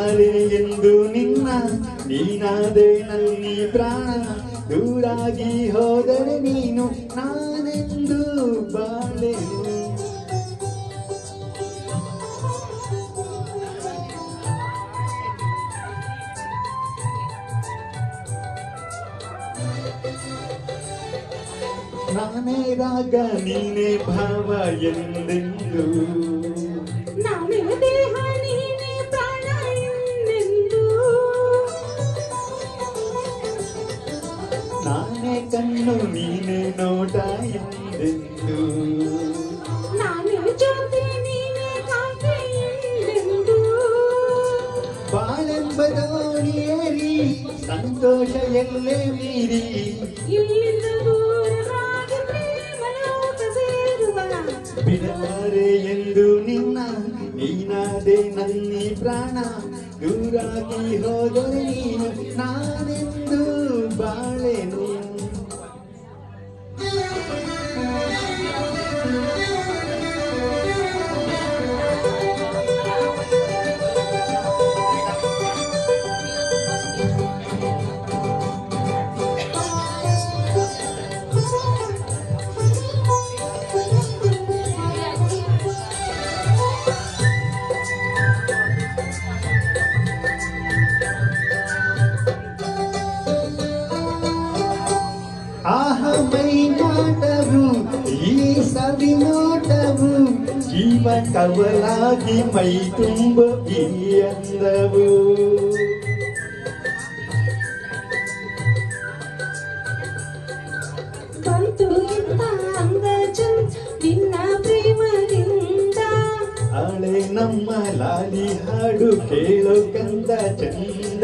ಬಿಡಲಾರೆ ಎಂದು ನಿನ್ನ ನೀನಾದೆ ನಲ್ಲಿ ಪ್ರಾಣ ದೂರಾಗಿ ಹೋದರೆ ನೀನು ನಾನೆಂದು ಬಾಳೆ. ನಾನೇ ರಾಗ, ನೀನೇ ಭಾವ ಎಂದೆಂದು? ನಾನೇ ದೇಹ ನೋಟ ಎಂದೆಂದು ನಾನೇ ಜ್ಯೋತಿ ನೀನೆ ಕಾಂತಿ ಎಂದೆಂದು. ಬಾಳೆಂಬ ದೋಣಿಯೇರಿ ಸಂತೋಷ ಎಲ್ಲೇ ಮೀರಿ ಇಲ್ಲಿಂದ ದೂರವಾಗಿ ಪ್ರೇಮ ಲೋಕ ಸೇರುವ ಬಿಡಲಾರೆ ಎಂದು ನಿನ್ನ ನೀನಾದೆ ನನ್ನಿ ಪ್ರಾಣ ದೂರಾಗಿ ಹೋದರೆ ನೀನು ನಾನೆಂದು ಬಾಳೆನು ಸವಿ ನೋಟವು ಜೀವ ಕವಲಾಗಿ ಮೈ ತುಂಬ ಈ ಅಂದವು ಬಂತು ಇಂಥ ಅಂಗಜಂ ನಿನ್ನ ಪ್ರೇಮದಿಂದ ಹಳೆ ನಮ್ಮ ಲಾಲಿ ಹಾಡು ಕೇಳೋ ಕಂದ ಚಂದ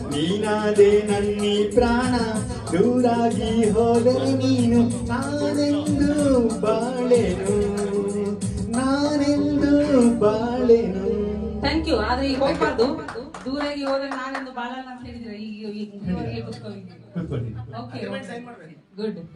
ನೀನಾದೆ ನನ್ನಿ ಪ್ರಾಣ ದೂರಾಗಿ ಹೋದರೆ ನೀನು ನಾನೆಂದು ಬಾಳೆನು ನಾನೆಂದು ಬಾಳೆನು. ಥ್ಯಾಂಕ್ ಯು ಆದ್ರೆ ಈಗ ಹೋಗ್ಬಾರ್ದು. ದೂರಾಗಿ ಹೋದ್ರೆ ನಾನೆಂದು ಬಾಳಲ್ಲ ಅಂತ ಹೇಳಿದ್ರೆ ಈಗ ಈಗ. Okay good